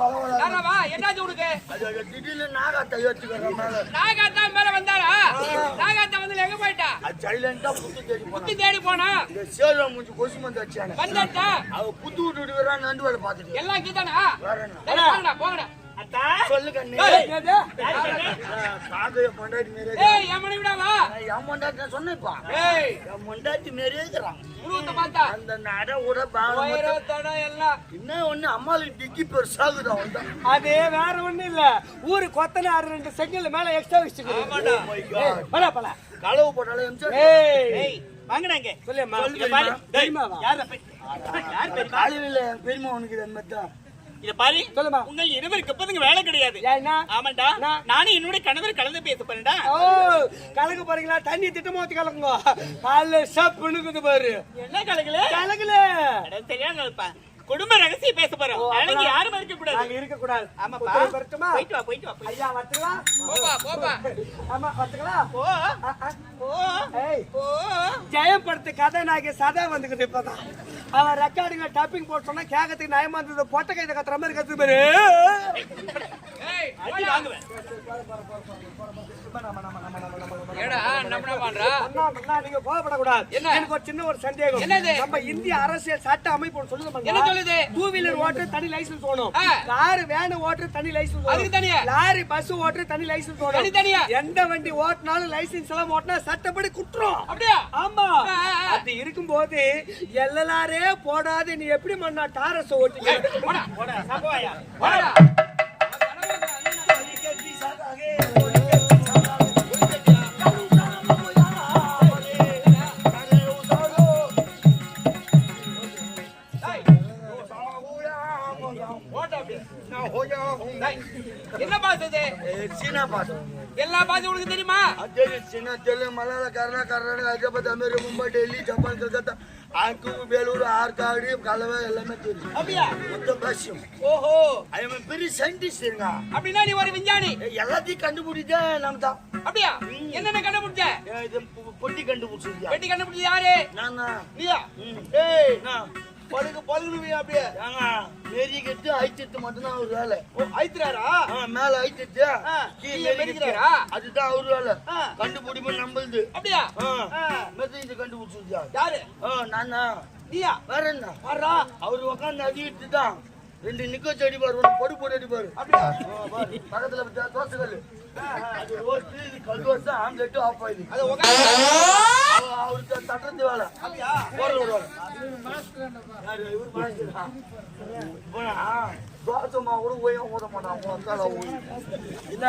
கொஞ்ச நேரத்துல வள வள வா என்னாச்சு உனக்கு? திடீர்னு நாகாத்த மேல நாகாத்தா மேல வந்தாரா நாகாத்தா வந்து எங்க போயிட்டா? சைலண்டா புத்து தேடி போனா. சுத்தி தேடி போனா? இந்த சேலம் முடிஞ்சு கொசு மந்து வச்சானே வந்தாட்டா? அவ புத்து விட்டு விடுறா நண்டு வேலை பார்த்துட்டு எல்லாம் கீதானா போங்கடா. சொல்லு கண்ணு. காக்கைய பொண்டாட்டி ஏய் என் பொண்டாட்டி பொண்டாட்டி இருக்கிறான் உருவத்தை பார்த்தா? அந்த நட பாவம் தடம் எல்லாம். என்ன ஒண்ணு? அம்மாளுக்கு டிக்கி பெருசாகுது தான் அது வேற ஒண்ணு இல்ல. ஊரு கொத்தனார் ரெண்டு செங்கல் மேல எக்ஸ்ட்ரா God. பல பல களவு போட்டாலும் சொல்லுமா? யார் உனக்கு என்னத்தான் இத பாரு. சொல்லுமா. உங்க இருவருக்கு எப்போதுங்க வேலை கிடையாது. ஆமாண்டா. நான்- நானும் என்னுடைய கணவர் கலந்து பேச போறேன்டா. ஓ கலக்கு போறீங்களா? தண்ணி திட்டமா ஊத்தி கலக்குங்க. காலைல சப்புனுக்குது பாரு. என்ன கலக்குல? அட, தெரியாம இருப்பா குடும்ப ரகசியம் பேச போறோம். அப்பதான் யாரும் இருக்க கூடாது நாங்க இருக்க கூடாது உத்தரவு பெறட்டுமா? போயிட்டு வா போயிட்டு வா ஐயா போப்பா போப்பா. ஆமா வரட்டுங்களா? போ. போ. ஏய். போ. ஜெயம் படத்து கதை நாயகி சதா வந்துக்குது இப்பதான். அவன் ரெக்கார்டுங்க டப்பிங் போட்டு சொன்னா கேட்கறதுக்கு நயமா இருந்தது. பொட்டை கைத கத்துற மாதிரி கத்து பாரு. நீங்க கோவப்படக்கூடாது. என்ன? எனக்கு ஒரு சின்ன ஒரு சந்தேகம். நம்ம இந்திய அரசியல் சட்ட அமைப்பு ஒண்ணு சொல்லுது? டூ வீலர் ஓட்டுற தனி லைசென்ஸ் வேணும். காரு, வேனு ஓட்டுற தனி லைசென்ஸ். அதுக்கு தனியா? லாரி, பஸ் ஓட்டுற தனி லைசென்ஸ் வேணும். தனித்தனியா? எந்த வண்டி ஓட்டினாலும் லைசென்ஸ் எல்லாம் ஓட்டினா சட்டப்படி குற்றம் அப்படியா ஆமா. அது இருக்கும்போது எல்லலாரே போடாது நீ எப்படி மண்ணா டாரஸ் ஓட்டிக்க போடா போடா போடா பார்த்தது? சீனா பார்த்தோம் எல்லா பாதி உங்களுக்கு தெரியுமா? சீனா தெலுங்கு மலையாள கர்நா கர்நாடக ஹைதராபாத் அமெரிக்கா மும்பை டெல்லி ஜப்பான் கல்கத்தா ஆங்கூர் வேலூர் ஆற்காடு கலவை எல்லாமே தெரியும். அப்படியா? மொத்தம் பேசும் ஓஹோ. ஐ எம் பெரிய சயின்டிஸ்ட் இருங்க. அப்படின்னா நீ ஒரு விஞ்ஞானி. எல்லாத்தையும் கண்டுபிடிச்சா நம்ம தான் அப்படியா என்னென்ன கண்டுபிடிச்ச? இது பொட்டி கண்டுபிடிச்சிருக்கியா? பெட்டி கண்டுபிடிச்சது யாரு? நான்? நீயா? ஏய் நான். பழுகு பழுகுனுவியா அப்படியே. ஏங்க. நெறி கட்டு ஐச்சத்து மட்டும்தான் அவர் வேலை. ஓ, ஐத்துறாரா மேல ஆ, கீழே? கட்டு. அதுதான் அவர் வேலை. கண்டுபிடிப்பு நம்மளுது அப்படியா. மெசேஜ் கண்டுபிடிச்சிருக்கியா யாரு? நானா நீயா? வேற என்ன வர்றா. அவர் உட்காந்து அடிக்கிட்டு தான் ரெண்டு நிக்க செடி பாரு ஒன்று பொடி போட்டு அடிப்பாரு அப்படியா? பக்கத்துல வச்சா தோசை கல்லு அது ரோஸ்ட் இது கல் தோசை ஆம்லெட் ஆஃப் ஆயிடுது அவருக்கு தட்டுறது வேலை. அப்படியா? போர்ல விடுவாங்க மாவு கூட ஓய ஊத மாட்டான் அக்கால ஓய். இல்ல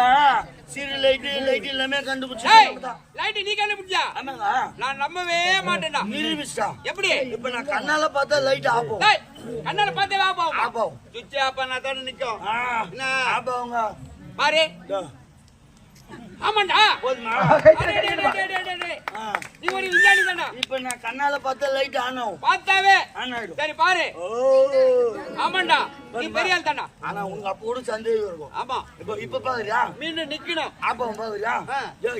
சீரியல் லைட்டு லைட் எல்லாமே கண்டுபிடிச்சு லைட் நீ கண்டுபிடிச்சா ஆமாங்க நான் நம்பவே மாட்டேன்டா. எப்படி? இப்ப நான் கண்ணால பார்த்தா லைட் ஆகும் டேய் கண்ணால பார்த்தே வா பாவம் ஆகும் சுவிட்ச் ஆஃப் பண்ணா தானே நிக்கும். என்ன? ஆபாவுங்க பாரு. இதோ, ஆமாண்டா. போதுமா? இப்ப நான் கண்ணால பார்த்தா லைட் ஆன் ஆகும். பார்த்தாவே? ஆன் ஆயிடும். சரி பாரு. ஆமாண்டா. நீ பெரிய ஆள் தானா? ஆனா உங்க அப்போட சந்தேகம் இருக்கும். ஆமா. இப்ப இப்ப பாக்குறியா? மீன் நிக்கணும். ஆப்பம் பாக்குறியா?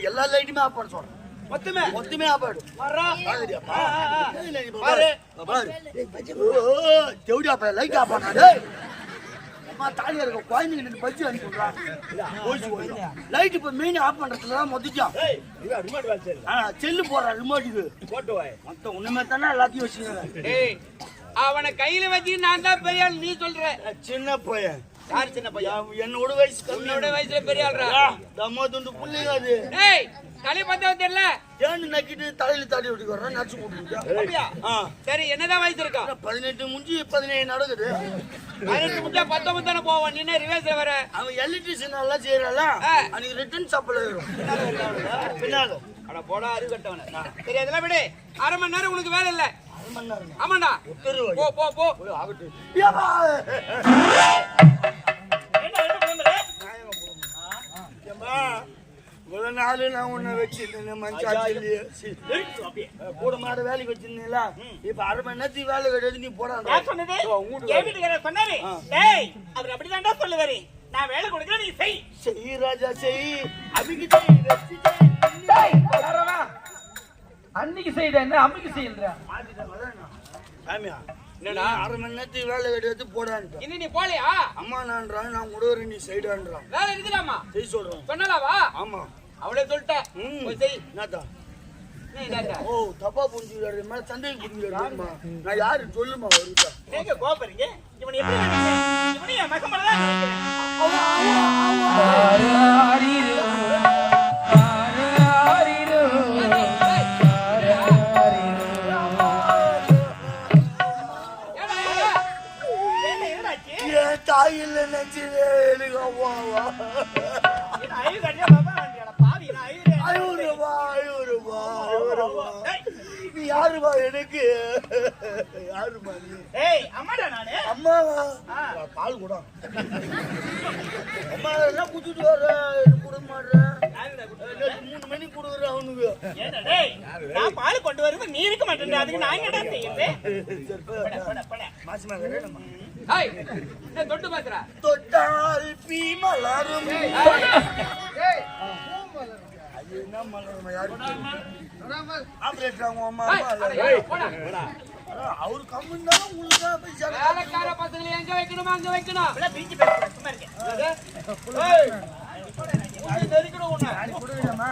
எல்லா லைட்டுமே ஆஃப் பண்ண சொல்றேன். மொத்தமே? மொத்தமே ஆஃப் ஆயிடும். வர்றா. பாக்குறியாப்பா ஆ, ஆ, ஆ. இல்ல, இல்ல, இப்ப பாரு. பாரு பாரு ஓ, ஓ, தேவடி அப்ப லைட் ஆஃப் பண்ணா டேய். அம்மா தாலியா இருக்க குழந்தைங்க எனக்கு பச்சு அனுப்பிடுறான் லைட் இப்ப மெயின் ஆஃப் பண்றதுல தான் மொத்திச்சான் ஆ, செல்லு போடுறான் ரிமோட்டுக்கு மொத்தம் உண்மை தானே எல்லாத்தையும் வச்சுக்கிறேன் ஏய் அவனை கையில வச்சு நான் தான் பெரிய ஆள் நீ சொல்ற. சின்ன பையன். யார் சின்ன பையன்? என்- என்னோட வயசு உன்னோட வயசுல பெரிய ஆள்ரா. தம்மா துண்டு புள்ளைங்க அது. ஏய் தலை பார்த்தா தெரியல? ஏன்னு நக்கிட்டு தலையில தாடி விட்டு வர்றேன் நச்சு போட்டு அப்படியா? ஆ. சரி என்னதான் வயசு இருக்கா? பதினெட்டு முடிஞ்சு பதினேழு நடக்குது. பதினெட்டு முடிஞ்சா பத்தொன்பது தானே போவான் நீ ரிவர்ஸ்ல வர அவன் எலக்ட்ரிஷியன் எல்லாம் செய்யறாள ஆ. அன்னைக்கு ரிட்டர்ன் வரும் பின்னால அட போடா அறிவட்டவன சரி அதெல்லாம் விடு. அரை மணி நேரம் உனக்கு வேலை இல்ல. அரை மணி நேரம்? ஆமாண்டா. போ போ போ. ஆகட்டும் இவ்வளவு நாள் நான் உன்னை வச்சிருந்தேன். சரி. கூட மாட வேலைக்கு வச்சிருந்தீங்களா இப்ப அரை மணி நேரத்துக்கு வேலை கிடையாது நீ போடா சொன்னது சொன்னாரு. டேய் அவர் அப்படிதான்டா சொல்லுவாரு. நான் வேலை கொடுக்குறேன் நீ செய். செய் ராஜா செய். அன்னைக்கு செய்த என்ன அம்மைக்கு செய்யற சாமியா என்னடா? அரை மணி நேரத்துக்கு வேலை கிடையாது போடான்ட்டான் இன்னும் நீ போலையா அம்மா நான்றான் நான் கூட நீ சைடான்றான். வேலை இருக்குதாமா செய் சொல்றேன். சொன்னலாவா ஆமா. அவளே சொல்லிட்டேன் ம். போய் செய். என்னடா? ஓ தப்பா புரிஞ்சுக்கிறாரு. மேல சந்தேகம் புரிஞ்சுக்கிறாருமா நான் யாரு? சொல்லுமா வருதா நீங்க கோபறீங்க இவனை எப்படி பாவி நான் ஐயோ ஐயோருமா ஐயோருமா ஐயோருமா நீ யாருமா எனக்கு? யாருமா நீ? ஏய் அம்மாடா நானு. அம்மாவா. பால் கூட. அம்மா எல்லாம் குடிச்சிட்டு வர கொடுக்க மாட்டேன் மூணு மணிக்கு கொடுக்குறேன் அவனுக்கு. நான் பால் கொண்டு வருவேன் நீ இருக்க மாட்டேன் அதுக்கு நான் என்னடா போடா. மாசமா தொட்டு பேசுற தொட்டால் பீ மலரும். என்ன மலரும். அவர் கம்முன்னாலும் உங்களுக்கு சேர வேலைக்கார பசங்களை எங்க வைக்கணுமா அங்க வைக்கணும்? சும்மா இருக்கேன் கொடுக்கலாமா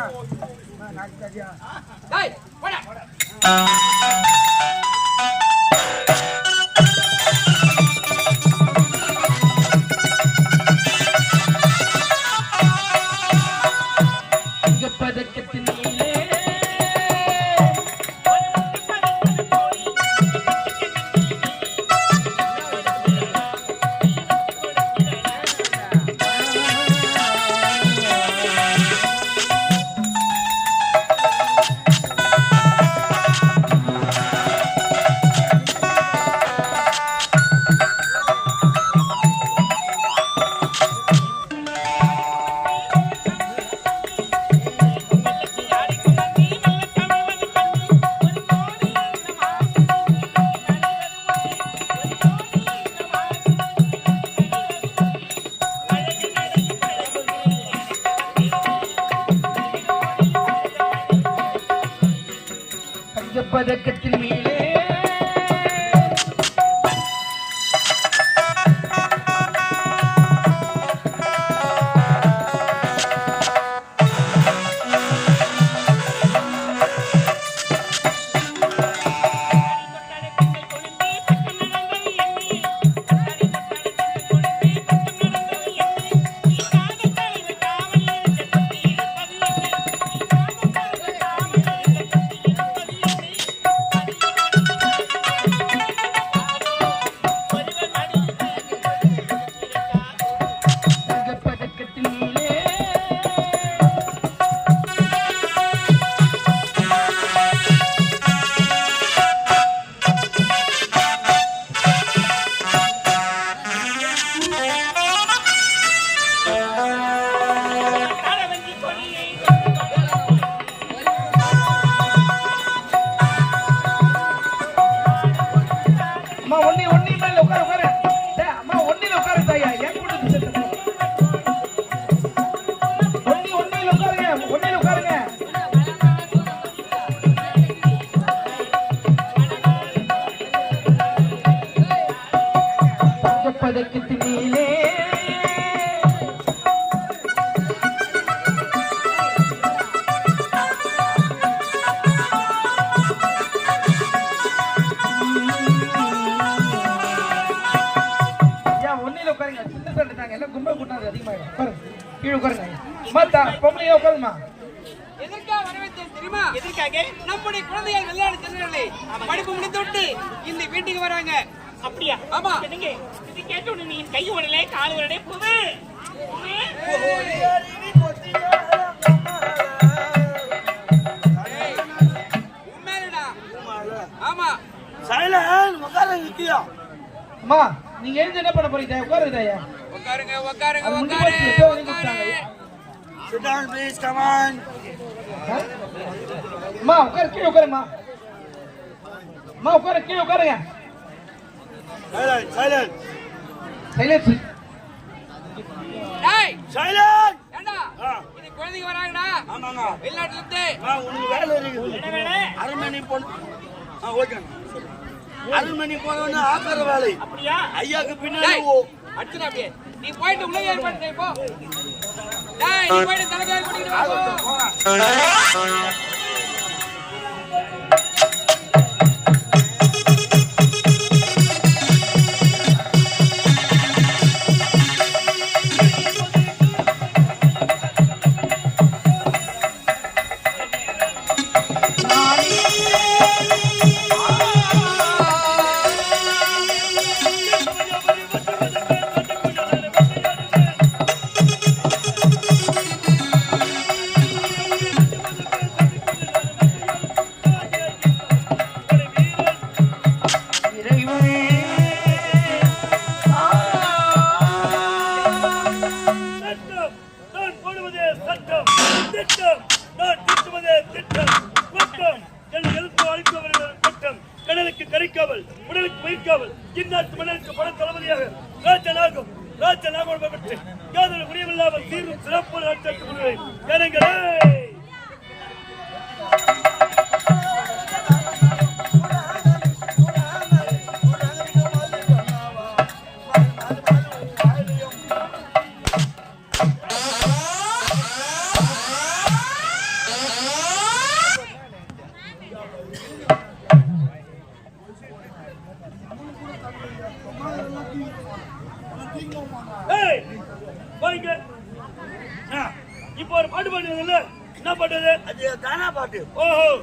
படிப்பு முடித்துவிட்டு இந்த வீட்டுக்கு வராங்க. அப்படியா? ஆமா. என்னங்க? இது கேட்ட உடனே நீ கை உடலே கால் உடலே புது உண்மையிலடா. ஆமா. சைலன் உட்கார நிக்கியா அம்மா நீங்க எழுந்து என்ன பண்ண போறீங்க? உட்காருங்க உட்காருங்க உட்காருங்க அது முடிஞ்சு உட்காரு போச்சு, எப்போ வந்து உட்காரு. கூப்பிட்டாங்க? Sit down please come on அம்மா உட்காரு கீழே உட்காருமா அம்மா உட்காரு கீழே உட்காருங்க. சைலன் சைலன் சைலன்ஸ் டேய் சைலன் ஏண்டா? ஆ. இது குழந்தைங்க வராங்கடா. ஆமாங்க. வெளிநாட்டுல இருந்து ஆ உனக்கு வேலை வேலை? அரண்மனை போன ஆ ஓகே. அரண்மனை போனவன ஆக்கிற வேலை. அப்படியா? ஐயாக்கு பின்னாடி அடிச்சுடா அப்படியே. நீ போயிட்டு உள்ள ஏற்பாடு செய், போ. டேய் நீ போயிட்டு பண்ணிட்டு வா பாட்டு.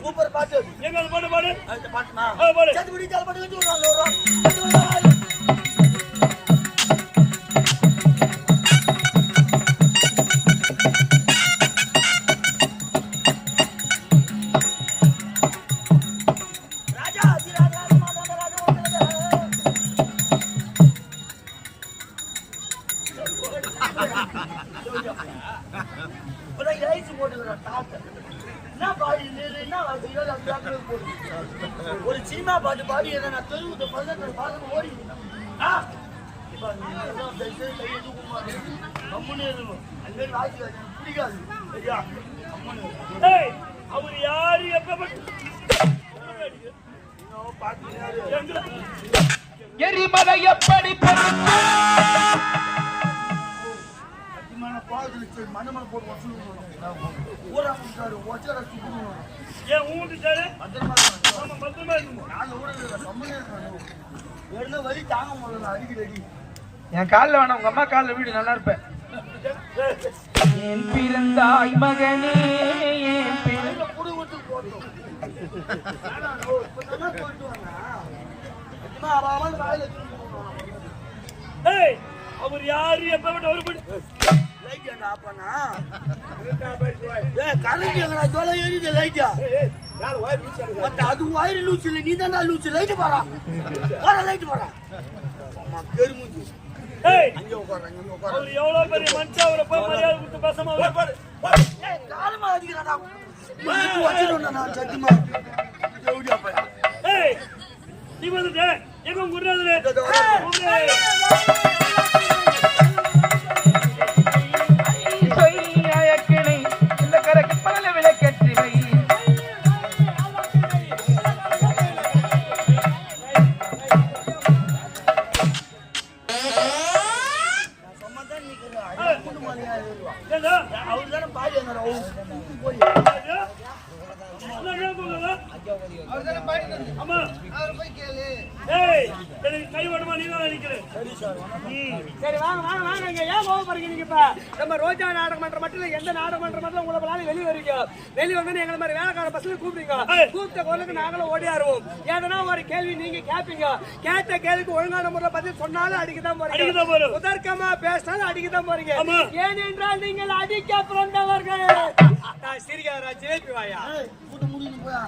சூப்பர் பாட்டு. பாட்டு பாடு. அந்த பாட்டுமா ஆ, பாடு. சத்துக்குடி கால் பாட்டு ஒரு சினிமா பாட்டு பாடி என்ன நான் தெருவுக்கு பதினெட்டு பாட்டு ஓடி அவர் யாரு? எரிமலை எப்படி பெருக்கும்? சத்தியமான பாவத்தில் சரி, மண்ணு மேல போட்டு வசூல். ஊரா கொடுத்தாரு, ஒச்சரை சுத்தணும். ஏன் ஊட்டு சாரு பத்திரமா இருக்கணும். பத்திரமா இருக்கணும் நாலு ஊரு இல்லை, கம்முனு இருக்கணும். வேணும்னா வலி தாங்க முடியல அடிக்கடி அடி என் கால்ல வேணாம் உங்க அம்மா கால்ல வீடு நல்லா இருப்பேன் என் பிறந்தாய் மகனே என் பிற- கையில புடு விட்டு போட்டோம். போயிட்டு. ஏய் அவர் யாரு எப்ப பட்டு அவர் லைட் ஏன்டா ஆஃப் பண்ணா? ஏய், கரண்ட் எங்கடா? தொலை எரியுது லைட்டா. மத்த அது wire loose இல்ல, நீதான்டா loose. light போடா. போடா, light போடா. அம்மா, பெருமூஞ்சி. ஏய் அங்க உட்கார்றா, இங்க உட்கார்றா. அவர் எவ்வளவு பெரிய மனுஷன் அவரை போய் மரியாதை கொடுத்து பேசாம அவரை பாரு ஏய், காலமா அடிக்கிறான்டா. இதுக்கு வச்சிருவேன்டா நான் சத்தியமா. ஜவுடியா பையன். ஏய் நீ வந்துட்ட எங்க குருநாதரே குரலுக்கு நாங்களும் ஓடியாருவோம் ஏதனா ஒரு கேள்வி நீங்க கேட்பீங்க கேட்ட கேள்விக்கு ஒழுங்கான முறையில் பதில் சொன்னாலும் அடிக்கதான் போறீங்க. உதர்க்கமா பேசினாலும் அடிக்கதான் போறீங்க ஆமா. ஏனென்றால் நீங்கள் அடிக்க பிறந்தவர்கள் நான் சிரிக்காரா ஜிலேபி வாயா கூட்டு முடிஞ்சு போயா.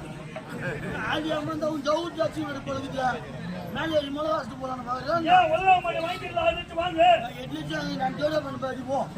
ஆடி அம்மன் உன் ஜவுட்டு வச்சு விட பழகுதுல. மேலே ஏறி மிளகா வச்சுட்டு போறான்னு பாக்குறேன். வாங்கி நான் தேவை பண்ண அடிப்போம்.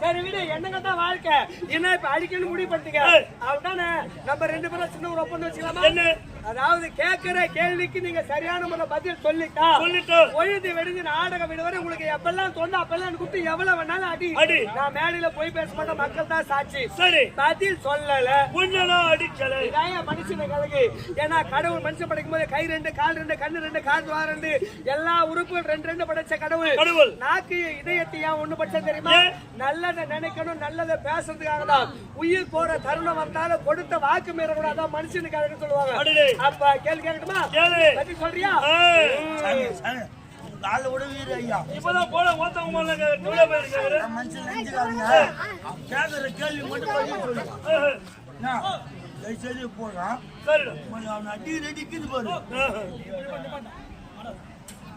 சரி விடு என்னங்க தான் வாழ்க்கை என்ன இப்ப அடிக்கணும் முடிவு பண்ணிட்டீங்க ஏய். அவதானே நம்ம ரெண்டு பேரும் சின்ன ஒரு ஒப்பந்தம் வச்சுக்கலாமா என்ன? அதாவது கேட்கிற கேள்விக்கு நீங்க சரியான முறை பதில் சொல்லிட்டா சொல்லிட்டோம். பொழுது வெடிஞ்சு நாடகம் விடுவரை உங்களுக்கு எப்பெல்லாம் தோணும் அப்பெல்லாம் கூப்பிட்டு எவ்வளவு வேணாலும் அடி அடி. நான் மேடையில போய் பேச மாட்டேன் மக்கள் தான் சாட்சி சரி பதில் சொல்லல உன்னெல்லாம் அடிக்கலை இதான் மனுஷன கலகு ஏன்னா கடவுள் மனுஷன் படைக்கும் போது கை ரெண்டு கால் ரெண்டு கண்ணு ரெண்டு காது வா ரெண்டு எல்லா உறுப்புகள் ரெண்டு ரெண்டு படைச்ச கடவுள் கடவுள். நாக்கு இதயத்தை ஏன் ஒண்ணு படைச்ச தெரியுமா? நல்லதை நினைக்கணும் நல்லதை பேசுறதுக்காக தான் உயிர் போற தருணம் வந்தாலும் கொடுத்த வாக்கு மீறக்கூடாது அதான் மனுஷனுக்கு சொல்லுவாங்க. அப்ப கேள்வி கேட்கணுமா கேளு. பதில் சொல்றியா? கால உடவீர் ஐயா. இப்பதான் போல ஓத்தவங்க மேல நூல போயிருக்காரு மனுஷன் நினைச்சுக்காதீங்க கேட்கற கேள்வி மட்டும் பதில் சொல்லுங்க தயவுசெய்து போடுறான் கொஞ்சம் அவன் அடி ரெடிக்குது பாரு.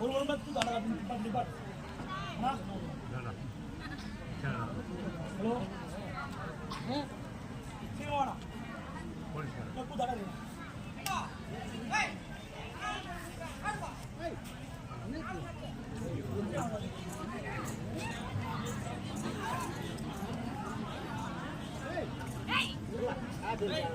ஒரு ஒரு மட்டும் ஹலோ. சீமானா. தப்பு தடவை வேணாம்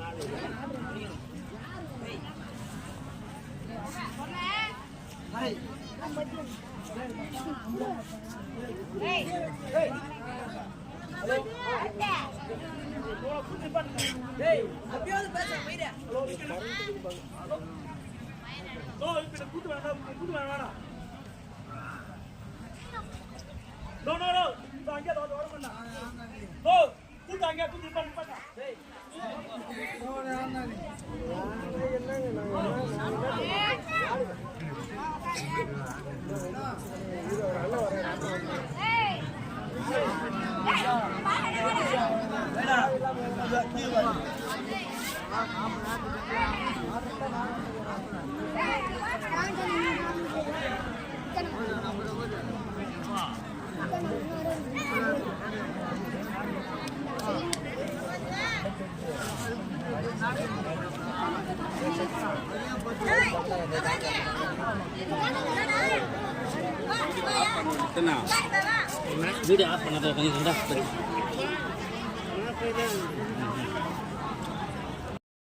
வீடியோ ஆஃப் பண்ணாத கொஞ்சம்